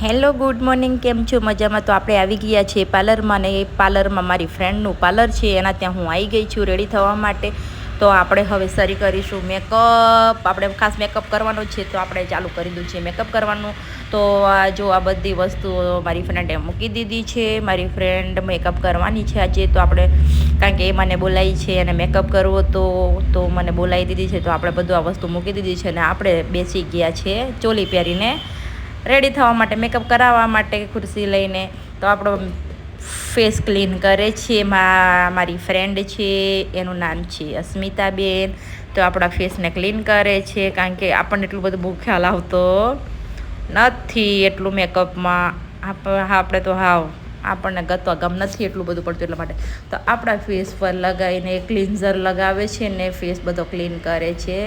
Hello, good morning. કેમ છો? મજામાં? તો આપણે આવી ગયા છીએ પાર્લરમાં ને એ પાર્લરમાં મારી ફ્રેન્ડનું પાર્લર છે. એના ત્યાં હું આવી ગઈ છું રેડી થવા માટે. તો આપણે હવે સરી કરીશું મેકઅપ. આપણે ખાસ મેકઅપ કરવાનો છે તો આપણે ચાલુ કરી દીધું છે મેકઅપ કરવાનું. તો આ જો આ બધી વસ્તુઓ મારી ફ્રેન્ડે મૂકી દીધી છે. મારી ફ્રેન્ડ મેકઅપ કરવાની છે આજે. તો આપણે કારણ કે એ મને બોલાવી છે અને મેકઅપ કરવો તો તો મને બોલાવી દીધી છે. તો આપણે બધું આ વસ્તુ મૂકી દીધી છે અને આપણે બેસી ગયા છે ચોલી પહેરીને. રેડી થવા માટે મેકઅપ કરાવવા માટે ખુરશી લઈને તો આપણો ફેસ ક્લીન કરે છે, મા, મારી ફ્રેન્ડ છે, એનું નામ છે અસ્મિતાબેન. તો આપણા ફેસને ક્લીન કરે છે, કારણ કે આપણને એટલું બધું બહુ ખ્યાલ આવતો નથી એટલું મેકઅપમાં આપણે તો હાવ, આપણને ગતવા ગમ નથી એટલું બધું પડતું એટલા માટે. તો આપણા ફેસ પર લગાવીને ક્લિન્ઝર લગાવે છે ને ફેસ બધો ક્લીન કરે છે.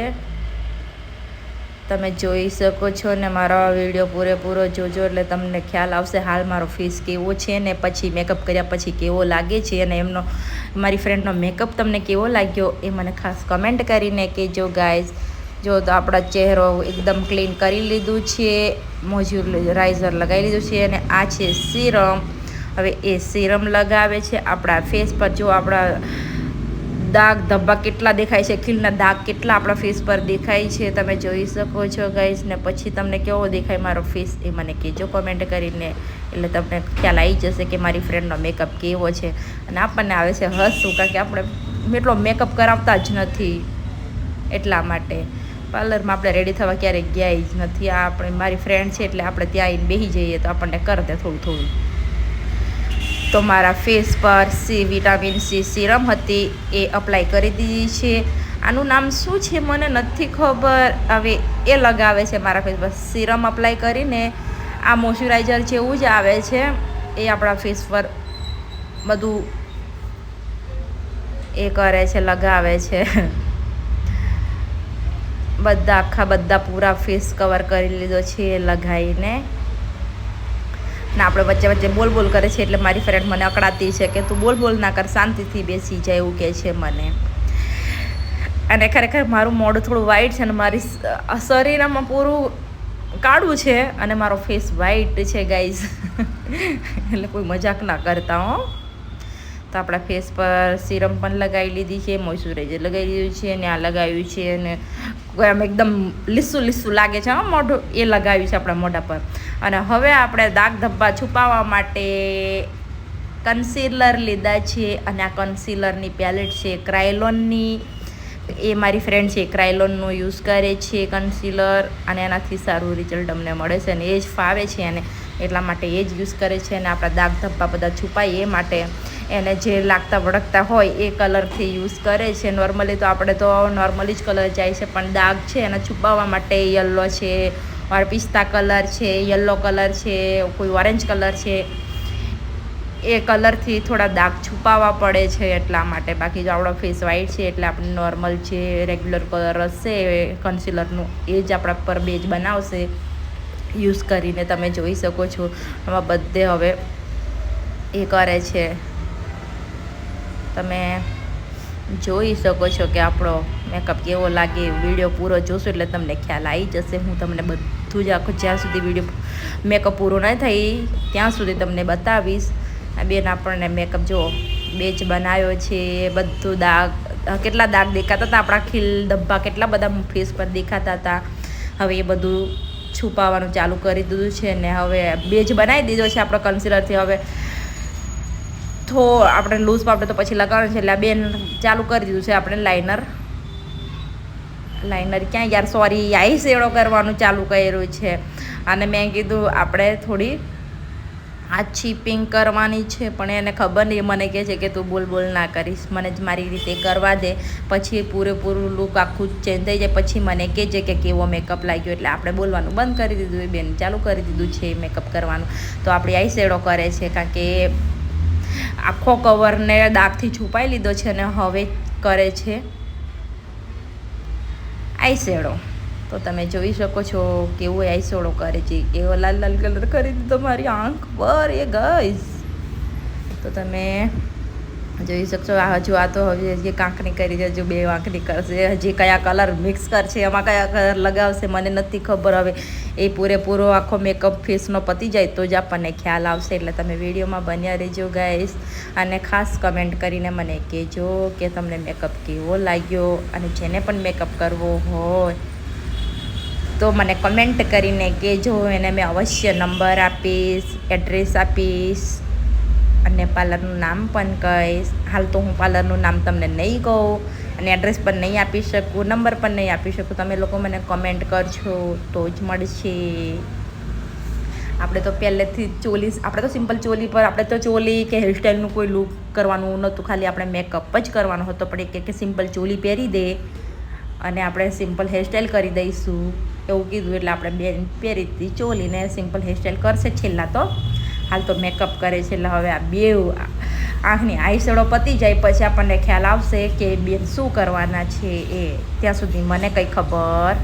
તમે જોઈ શકો છો ને મારો વીડિયો પૂરેપૂરો જોજો એટલે તમને ખ્યાલ આવશે હાલ મારો ફેસ કેવો છે ને પછી મેકઅપ કર્યા પછી કેવો લાગે છે અને એમનો, મારી ફ્રેન્ડનો મેકઅપ તમને કેવો લાગ્યો એ મને ખાસ કમેન્ટ કરીને કહેજો ગાઈઝ જો તો આપણા ચહેરો એકદમ ક્લીન કરી લીધું છે મોઇશ્ચરાઇઝર લગાવી લીધું છે અને આ છે સિરમ હવે એ સિરમ લગાવે છે આપણા ફેસ પર. જો આપણા દાગ ધબ્બા કેટલા દેખાય છે, ખીલના દાગ કેટલા આપણા ફેસ પર દેખાય છે, તમે જોઈ શકો છો ગાઈસ ને પછી તમને કેવો દેખાય મારો ફેસ એ મને કહેજો કોમેન્ટ કરીને. એટલે તમને ખ્યાલ આવી જશે કે મારી ફ્રેન્ડનો મેકઅપ કેવો છે. અને આપણને આવે છે હસવું, કારણ કે આપણે એટલો મેકઅપ કરાવતા જ નથી એટલા માટે. પાર્લરમાં આપણે રેડી થવા ક્યારેય ગયા જ નથી. આ આપણે, મારી ફ્રેન્ડ છે એટલે આપણે ત્યાં આવીને બેસી જઈએ તો આપણને કરતે થોડું થોડું. તો મારા ફેસ પર સી વિટામિન સી સિરમ હતી, એ અપ્લાય કરી દીધી છે. આનું નામ શું છે મને નથી ખબર. હવે એ લગાવે છે મારા ફેસ પર. સિરમ અપ્લાય કરીને આ મોઇશ્ચરાઇઝર જેવું જ આવે છે. એ આપણા ફેસ પર બધું એ કરે છે, લગાવે છે. બધા આખા બધા પૂરા ફેસ કવર કરી લીધો છે એ લગાવીને ને આપણે વચ્ચે વચ્ચે બોલ બોલ કરે છે એટલે મારી ફ્રેન્ડ મને અકળાતી છે કે તું બોલ બોલ ના કર, શાંતિથી બેસી જાય એવું કહે છે મને. અને ખરેખર મારું મોઢું થોડું વ્હાઈટ છે અને મારી શરીરમાં પૂરું કાળું છે અને મારો ફેસ વ્હાઈટ છે ગાઈઝ એટલે કોઈ મજાક ના કરતા હો. તો આપણા ફેસ પર સિરમ પણ લગાવી લીધી છે મોઇશ્ચરાઇઝર લગાવી દીધું છે અને આ લગાવ્યું છે અને આમ એકદમ લીસું લીસું લાગે છે, હા, મોઢું. એ લગાવ્યું છે આપણા મોઢા પર. અને હવે આપણે દાગ ધબ્બા છુપાવવા માટે કન્સીલર લીધા છે અને આ કન્સીલરની પેલેટ છે ક્રાયલોનની એ મારી ફ્રેન્ડ છે ક્રાયલોનનો યુઝ કરે છે કન્સીલર અને એનાથી સારું રિઝલ્ટ અમને મળે છે અને એ જ ફાવે છે એને એટલા માટે એ જ યુઝ કરે છે અને આપણા દાગ ધબ્બા બધા છુપાય એ માટે એને જે લાગતા વળગતા હોય એ કલરથી યુઝ કરે છે. નોર્મલી તો આપણે તો નોર્મલી જ કલર જાય છે પણ દાગ છે એને છુપાવવા માટે યલો છે ઓર પિસ્તા કલર છે, યલો કલર છે, કોઈ ઓરેન્જ કલર છે. એ કલરથી થોડા દાગ છુપાવવા પડે છે એટલા માટે. બાકી જો આપણો ફેસ વ્હાઈટ છે એટલે આપણે નોર્મલ જે રેગ્યુલર કલર હશે કન્સીલરનું એ જ આપણા પર બેજ બનાવશે. યુઝ કરીને તમે જોઈ શકો છો. આમાં બધે હવે એ કરે છે. તમે જોઈ શકો છો કે આપણો મેકઅપ કેવો લાગે વીડિયો પૂરો જોશો એટલે તમને ખ્યાલ આવી જશે. હું તમને બધું જ આખું જ્યાં સુધી વીડિયો મેકઅપ પૂરો ન થાય ત્યાં સુધી તમને બતાવીશ. આ બેન આપણને મેકઅપ જો બેચ બનાવ્યો છે, બધું દાગ, કેટલા દાગ દેખાતા હતા, આપણા ખીલ ડબ્બા કેટલા બધા ફેસ પર દેખાતા હતા. હવે એ બધું છુપાવવાનું ચાલુ કરી દીધું છે ને હવે બેજ બનાવી દીધો છે આપણો કન્સીલરથી હવે થો આપણે લૂઝ પાપડે તો પછી લગાવવાનું છે એટલે આ બેન ચાલુ કરી દીધું છે આપણે લાઇનર લાઇનર ક્યાં યાર સોરી આઈ શેડો કરવાનું ચાલુ કર્યું છે. અને મેં કીધું આપણે થોડી આછી પિંક કરવાની છે, પણ એને ખબર નહીં, મને કહે છે કે તું બોલ બોલ ના કરીશ. મને જ મારી રીતે કરવા દે, પછી પૂરેપૂરું લુક આખું ચેન્જ થઈ જાય. પછી મને કહેજે કે કેવો મેકઅપ લાગ્યો, એટલે આપણે બોલવાનું બંધ કરી દીધું. એ બેન ચાલુ કરી દીધું છે મેકઅપ કરવાનું. તો આપણે આઈ શેડો કરે છે, કારણ કે આખો કવરને દાગથી છુપાઈ લીધો છે અને હવે કરે છે આઈસેડો. તો તમે જોઈ શકો છો કેવો આઈસેડો કરે છે. એવો લાલ લાલ કલર કરી દીધો મારી આંખ. પર એ ગઈશ તો તમે જોઈ શકશો હજુ આ તો હવે જે કાંકની કરી હજુ બે વાંકની કરશે. હજી કયા કલર મિક્સ કરશે, એમાં કયા કલર લગાવશે, મને નથી ખબર. હવે એ પૂરેપૂરો આખો મેકઅપ ફેસનો પતી જાય તો જ આપણને ખ્યાલ આવશે. એટલે તમે વિડીયોમાં બન્યા રહેજો ગાઈસ અને ખાસ કમેન્ટ કરીને મને કહેજો કે તમને મેકઅપ કેવો લાગ્યો અને જેને પણ મેકઅપ કરવો હોય, તો મને કમેન્ટ કરીને કહેજો. એને મેં અવશ્ય નંબર આપીશ એડ્રેસ આપીશ. અને પાર્લરનું નામ પણ કહીશ. હાલ તો હું પાર્લરનું નામ તમને નહીં કહું અને એડ્રેસ પણ નહીં આપી શકું નંબર પણ નહીં આપી શકું. તમે લોકો મને કમેન્ટ કરજો, તો જ મળશે. આપણે તો પહેલેથી ચોલી, આપણે તો સિમ્પલ ચોલી પર, આપણે તો ચોલી કે હેરસ્ટાઈલનું કોઈ લુક કરવાનું નહોતું. ખાલી આપણે મેકઅપ જ કરવાનો હતો, પણ એક કે સિમ્પલ ચોલી પહેરી દે અને આપણે સિમ્પલ હેરસ્ટાઈલ કરી દઈશું. એવું કીધું એટલે આપણે બેન પહેરી ચોલીને સિમ્પલ હેરસ્ટાઈલ કરશે. છેલ્લા તો હાલ તો મેકઅપ કરે છે, એટલે હવે આ બે આંખની આઈસેડો પતી જાય, પછી આપણને ખ્યાલ આવશે કે બેન શું કરવાના છે એ. ત્યાં સુધી મને કંઈ ખબર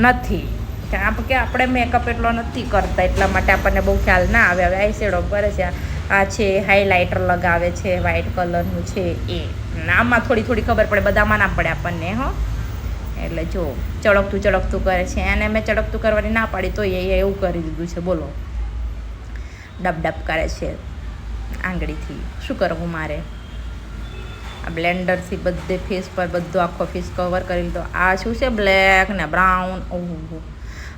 નથી. કારણ કે આપણે મેકઅપ એટલો નથી કરતા, એટલા માટે આપણને બહુ ખ્યાલ ના આવે. હવે આઈસેડો કરે છે, આ છે હાઇલાઇટર લગાવે છે વ્હાઇટ કલરનું છે એ. આમાં થોડી થોડી ખબર પડે, બધામાં ના પડે આપણને, હો. એટલે જો, ચળકતું ચળકતું કરે છે. એને મેં ચળકતું કરવાની ના પાડી, તો એ એવું કરી દીધું છે. બોલો. ડબ ડબ કરે છે આંગળીથી. શું કરવું મારે? આ બ્લેન્ડરથી બધે ફેસ પર બધો આખો ફેસ કવર કરી લીધો આ શું છે? બ્લેક ને બ્રાઉન ઓહો.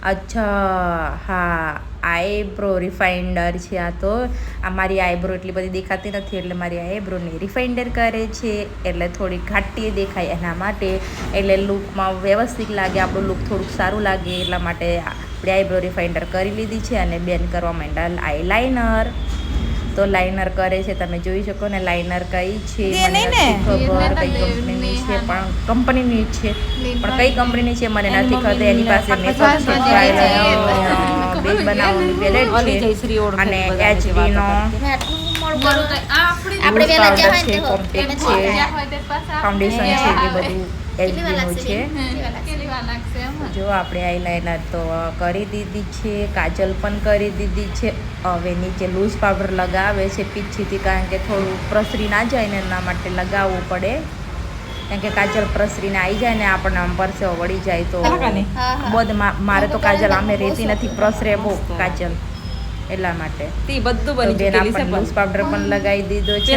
અચ્છા. હા આઈબ્રો રિફાઇન્ડર છે આ તો. આ મારી આઈબ્રો એટલી બધી દેખાતી નથી, એટલે મારી આઈબ્રોને રિફાઇન્ડર કરે છે. એટલે થોડી ઘાટી દેખાય એના માટે. એટલે લુકમાં વ્યવસ્થિત લાગે, આપણું લુક થોડુંક સારું લાગે, એટલા માટે આપણે આઈબ્રો રિફાઇન્ડર કરી લીધી છે અને બેન કરવા માંડ્યા આઈ લાઇનર તો લાઇનર કરે છે તમે જોઈ શકો ને લાઇનર કઈ છે મને ખબર કઈ કંપનીની છે પણ કંપનીની છે. પણ કઈ કંપનીની છે મને નથી ખબર. એની પાસે મેકઅપ છે. ટ્રાયલ બનાવવાની પેલેટ છે. અને એચડી નો આપણે વેલા છે, હોય તો છે. ફાઉન્ડેશન છે. એ બધું એચડી નું છે. જો. આપણે આઈલાઇનર તો કરી દીધી છે કાજલ પણ કરી દીધી છે. હવે નીચે લૂઝ પાવડર લગાવે છે પીછીથી કારણ કે થોડું પ્રસરી ના જાય ને એના માટે લગાવવું પડે. કારણ કે કાજલ પ્રસરીને આવી જાય ને આપણને આમ પરસેવો વળી જાય તો બધ મારે તો કાજલ આમે રહેતી નથી પ્રસરે બહુ કાજલ. એટલા માટે. તે બધું બની બેન છે લૂઝ પાવડર પણ લગાવી દીધો છે?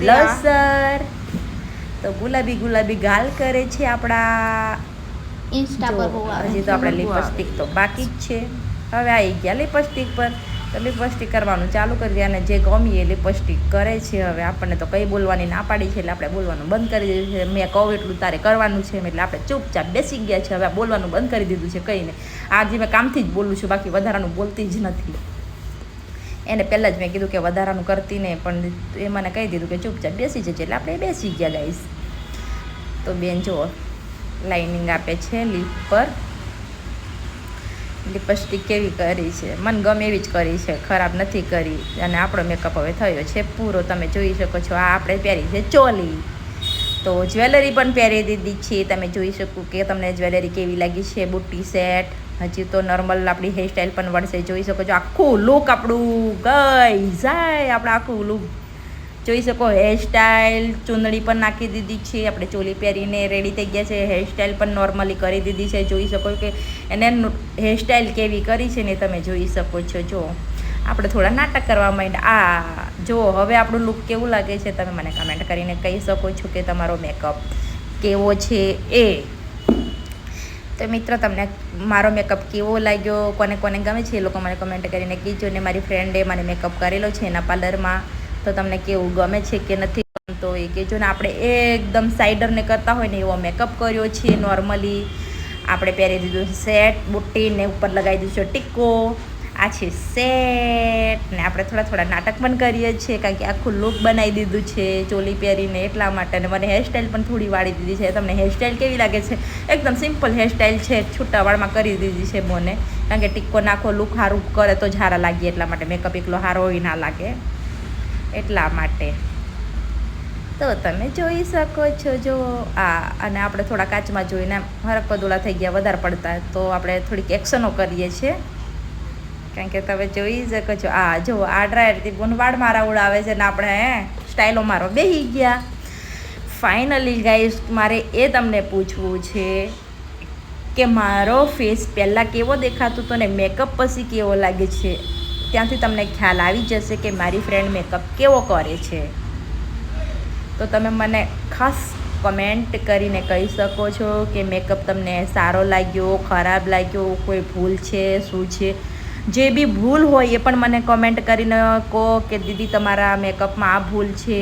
લસર. તો ગુલાબી ગુલાબી ગાલ કરે છે આપણા ઇન્સ્ટા પર હજી તો આપણે લિપસ્ટિક તો બાકી જ છે. હવે આવી ગયા લિપસ્ટિક પર. તો લિપસ્ટિક કરવાનું ચાલુ કરી દે અને જે ગમી એ લિપસ્ટિક કરે છે હવે આપણને તો કઈ બોલવાની ના પાડી છે એટલે આપણે બોલવાનું બંધ કરી દીધું છે. મેં કહું એટલું તારે કરવાનું છે એટલે આપણે ચૂપચાપ બેસી ગયા છે. હવે બોલવાનું બંધ કરી દીધું છે કહીને આજે મેં કામથી જ બોલું છું, બાકી વધારાનું બોલતી જ નથી. એને પહેલાં જ મેં કીધું કે વધારાનું કરતી નહીં, પણ એ મને કહી દીધું કે ચૂપચાપ બેસી જજે એટલે આપણે બેસી ગયા ગાઈશ તો બેન જુઓ લાઇનિંગ આપે છે લીપ પર. લિપસ્ટિક કેવી કરી છે? મન ગમે એવી જ કરી છે, ખરાબ નથી કરી. અને આપણો મેકઅપ હવે થયો છે, પૂરો તમે જોઈ શકો છો. આ આપણે પહેરી છે ચોલી. તો જ્વેલરી પણ પહેરી દીધી છે, તમે જોઈ શકો કે તમને જ્વેલરી કેવી લાગી છે, બુટ્ટી સેટ. હજી તો નોર્મલ આપણી હેરસ્ટાઈલ પણ વળશે, જોઈ શકો છો. આખું લુક આપણું ગઈ જાય, આપણે આખું લુક જોઈ શકો હેરસ્ટાઈલ ચૂંદડી પણ નાખી દીધી છે. આપણે ચોલી પહેરીને રેડી થઈ ગયા છે. હેરસ્ટાઈલ પણ નોર્મલી કરી દીધી છે. જોઈ શકો કે એને હેરસ્ટાઈલ કેવી કરી છે ને તમે જોઈ શકો છો. જો, આપણે થોડા નાટક કરવા માંડ આ, જો, હવે આપણું લુક કેવું લાગે છે તમે મને કમેન્ટ કરીને કહી શકો છો કે તમારો મેકઅપ કેવો છે? એ. તો મિત્રો, તમને મારો મેકઅપ કેવો લાગ્યો? કોને કોને ગમે છે એ લોકો મને કમેન્ટ કરીને કહેજો ને મારી ફ્રેન્ડે મને મેકઅપ કરેલો છે એના પાર્લરમાં તો તમને કેવું ગમે છે કે નથી ગમતો એ કહેજો ને. આપણે એકદમ સાઇડરને કરતા હોય ને એવો મેકઅપ કર્યો છે નોર્મલી આપણે પહેરી દીધું છે સેટ બુટ્ટી ને ઉપર લગાવી દીધું છે ટીકો. આ છે સેટ ને આપણે થોડા થોડા નાટક પણ કરીએ છીએ કારણ કે આખું લુક બનાવી દીધું છે ચોલી પહેરીને એટલા માટે. અને મને હેરસ્ટાઈલ પણ થોડી વાળી દીધી છે. તમને હેરસ્ટાઈલ કેવી લાગે છે? એકદમ સિમ્પલ હેરસ્ટાઈલ છે. છૂટા વાળમાં કરી દીધી છે મને. કારણ કે ટીકો નાખો લુક સારું કરે તો જ સારા લાગીએ એટલા માટે. મેકઅપ એકલો સારો હોય ના લાગે. એટલા માટે. તો તમે જોઈ શકો છો, જો આ અને આપણે થોડા કાચમાં જોઈને હરક પદોળા થઈ ગયા, વધારે પડતા, તો આપણે થોડીક એક્શનો કરીએ છીએ. કારણ કે તમે જોઈ શકો છો, આ જો, આ ડ્રાયરથી બુનવાડ મારા ઉડાવે છે ને આપણે સ્ટાઇલો મારો બેહી ગયા. ફાઇનલી ગાઈસ મારે એ તમને પૂછવું છે કે મારો ફેસ પહેલાં કેવો દેખાતો હતો ને મેકઅપ પછી કેવો લાગે છે? ત્યાંથી તમને ખ્યાલ આવી જશે કે મારી ફ્રેન્ડ મેકઅપ કેવો કરે છે. તો તમે મને ખાસ કમેન્ટ કરીને કહી શકો છો કે મેકઅપ તમને સારો લાગ્યો, ખરાબ લાગ્યો, કોઈ ભૂલ છે, શું છે? જે બી ભૂલ હોય એ પણ મને કમેન્ટ કરીને કહો કે દીદી તમારા મેકઅપમાં આ ભૂલ છે,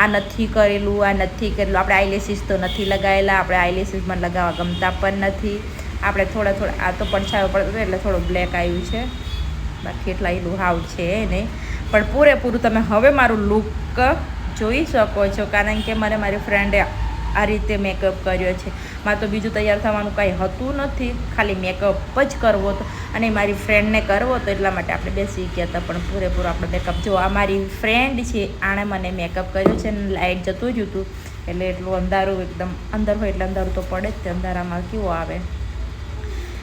આ નથી કરેલું, આ નથી કરેલું. આપણે આઈલેસીસ તો નથી લગાવેલા આપણે આઈલેસીસમાં લગાવવા ગમતા પણ નથી. આપણે થોડા થોડા, આ તો પડછાયો પડતો એટલે થોડું બ્લેક આવ્યું છે. બાકી એટલા એ લુહાવ છે નહીં. પણ પૂરેપૂરું તમે હવે મારું લુક જોઈ શકો છો. કારણ કે મને મારી ફ્રેન્ડે આ રીતે મેકઅપ કર્યો છે. મારે તો બીજું તૈયાર થવાનું કાંઈ હતું નથી. ખાલી મેકઅપ જ કરવો હતો. અને મારી ફ્રેન્ડને કરવો હતો એટલા માટે આપણે બેસી ગયા હતા. પણ પૂરેપૂરો આપણે મેકઅપ જો આ મારી ફ્રેન્ડ છે, આણે મને મેકઅપ કર્યો છે અને લાઇટ જતું જ હતું. એટલે એટલું અંધારું એકદમ, અંદર હોય એટલે અંધારું તો પડે જ તે અંધારામાં કેવું આવે?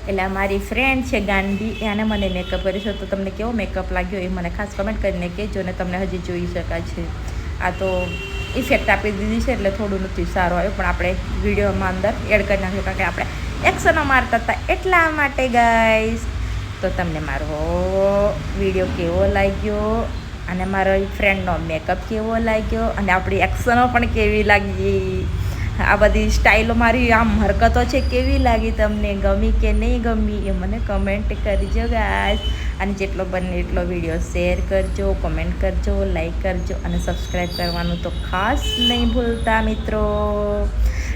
એટલે મારી ફ્રેન્ડ છે ગાંધી, એને મને મેકઅપ કર્યો છે. તો તમને કેવો મેકઅપ લાગ્યો એ મને ખાસ કમેન્ટ કરીને કહેજો ને તમને હજી જોઈ શકાય છે આ તો ઇફેક્ટ આપી દીધી છે એટલે થોડું નથી સારું આવ્યું, પણ આપણે વિડીયોમાં અંદર એડ કરી નાખ્યું કારણ કે આપણે એક્શનો મારતા હતા એટલા માટે ગાઈસ તો તમને મારો વીડિયો કેવો લાગ્યો? અને મારો ફ્રેન્ડનો મેકઅપ કેવો લાગ્યો? અને આપણી એક્શનો પણ કેવી લાગી? આ બધી સ્ટાઇલો મારી આમ હરકતો છે, કેવી લાગી તમને? ગમી કે નહીં ગમી એ મને કમેન્ટ કરજો ગાય અને જેટલો બને એટલો વીડિયો શેર કરજો કમેન્ટ કરજો લાઈક કરજો અને સબસ્ક્રાઈબ કરવાનું તો ખાસ નહીં ભૂલતા મિત્રો.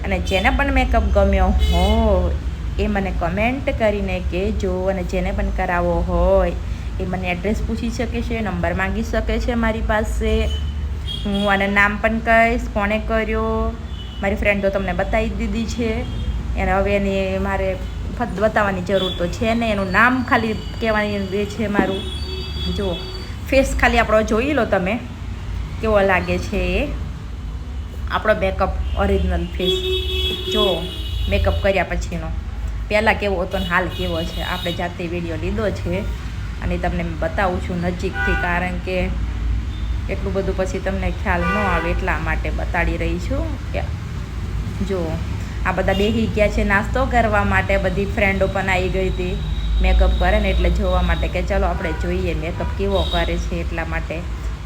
અને જેને પણ મેકઅપ ગમ્યો હો એ મને કમેન્ટ કરીને કહેજો અને જેને પણ કરાવવો હોય એ મને એડ્રેસ પૂછી શકે છે નંબર માંગી શકે છે મારી પાસે. હું આને નામ પણ કહીશ, કોણે કર્યો મારી ફ્રેન્ડ તો તમને બતાવી દીધી છે. એને હવે એની મારે ફક્ત બતાવવાની જરૂર તો છે ને એનું નામ ખાલી કહેવાની છે મારું. જુઓ ફેસ ખાલી આપણો જોઈ લો તમે. કેવો લાગે છે એ? આપણો મેકઅપ ઓરિજિનલ ફેસ જો મેકઅપ કર્યા પછીનો. પહેલાં કેવો હતો ને હાલ કેવો છે? આપણે જાતે વીડિયો લીધો છે. અને તમને બતાવું છું નજીકથી, કારણ કે એટલું બધું પછી તમને ખ્યાલ ન આવે એટલા માટે બતાડી રહી છું કે જો આ બધા બેસી ગયા છે નાસ્તો કરવા માટે. બધી ફ્રેન્ડો પણ આવી ગઈ હતી મેકઅપ કરે ને એટલે જોવા માટે કે ચલો આપણે જોઈએ મેકઅપ કેવો કરે છે એટલા માટે.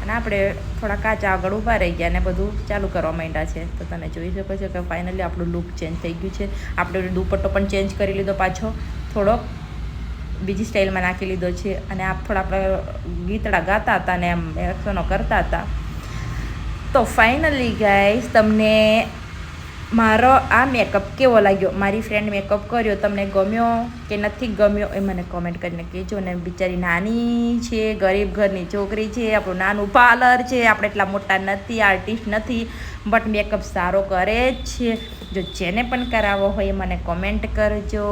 અને આપણે થોડા કાચા આગળ ઊભા રહી ગયા ને બધું ચાલુ કરવા માંડ્યા છે. તો તમે જોઈ શકો છો કે ફાઇનલી આપણું લુક ચેન્જ થઈ ગયું છે. આપણે દુપટ્ટો પણ ચેન્જ કરી લીધો પાછો. થોડોક બીજી સ્ટાઇલમાં નાખી લીધો છે. અને આ થોડા આપણે ગીતડા ગાતા હતા ને એમ એક્શનો કરતા હતા. તો ફાઇનલી ગાઈસ તમને મારો આ મેકઅપ કેવો લાગ્યો? મારી ફ્રેન્ડ મેકઅપ કર્યો, તમને ગમ્યો કે નથી ગમ્યો એ મને કોમેન્ટ કરીને કહેજો ને. બિચારી નાની છે, ગરીબ ઘરની છોકરી છે, આપણું નાનું પાર્લર છે, આપણે એટલા મોટા નથી આર્ટિસ્ટ નથી બટ મેકઅપ સારો કરે જ છે. જો જેને પણ કરાવવો હોય એ મને કોમેન્ટ કરજો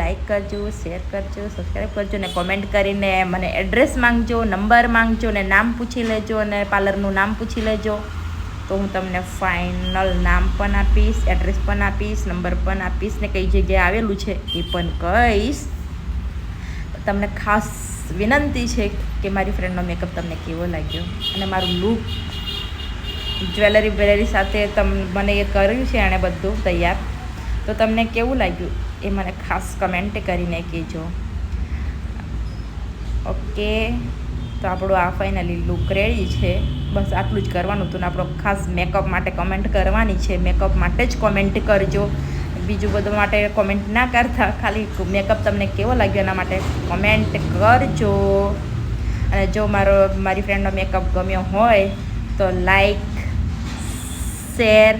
લાઈક કરજો શેર કરજો સબસ્ક્રાઈબ કરજો ને કોમેન્ટ કરીને મને એડ્રેસ માંગજો નંબર માંગજો ને નામ પૂછી લેજો અને પાર્લરનું નામ પૂછી લેજો. તો હું તમને ફાઇનલ નામ પણ આપીશ એડ્રેસ પણ આપીશ નંબર પણ આપીશ ને કઈ જગ્યાએ આવેલું છે એ પણ કહીશ. તમને ખાસ વિનંતી છે કે મારી ફ્રેન્ડનો મેકઅપ તમને કેવો લાગ્યો? અને મારું લુક જ્વેલરી વેલેરી સાથે તમ, મને એ કર્યું છે એણે બધું તૈયાર. તો તમને કેવું લાગ્યું એ મને ખાસ કમેન્ટ કરીને કહેજો. ઓકે તો આપણું આ ફાઇનલી લુક રેડી છે. બસ આટલું જ કરવાનું હતું ને આપણો ખાસ મેકઅપ માટે કમેન્ટ કરવાની છે. મેકઅપ માટે જ કોમેન્ટ કરજો. બીજું બધું માટે કોમેન્ટ ના કરતા, ખાલી મેકઅપ તમને કેવો લાગ્યો એના માટે કોમેન્ટ કરજો. અને જો મારો, મારી ફ્રેન્ડનો મેકઅપ ગમ્યો હોય, તો like share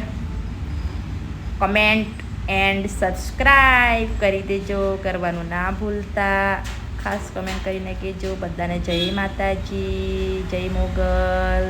comment and subscribe કરી દેજો. કરવાનું ના ભૂલતા. ખાસ કમેન્ટ કરીને કહેજો બધાને જય માતાજી જય મોગલ.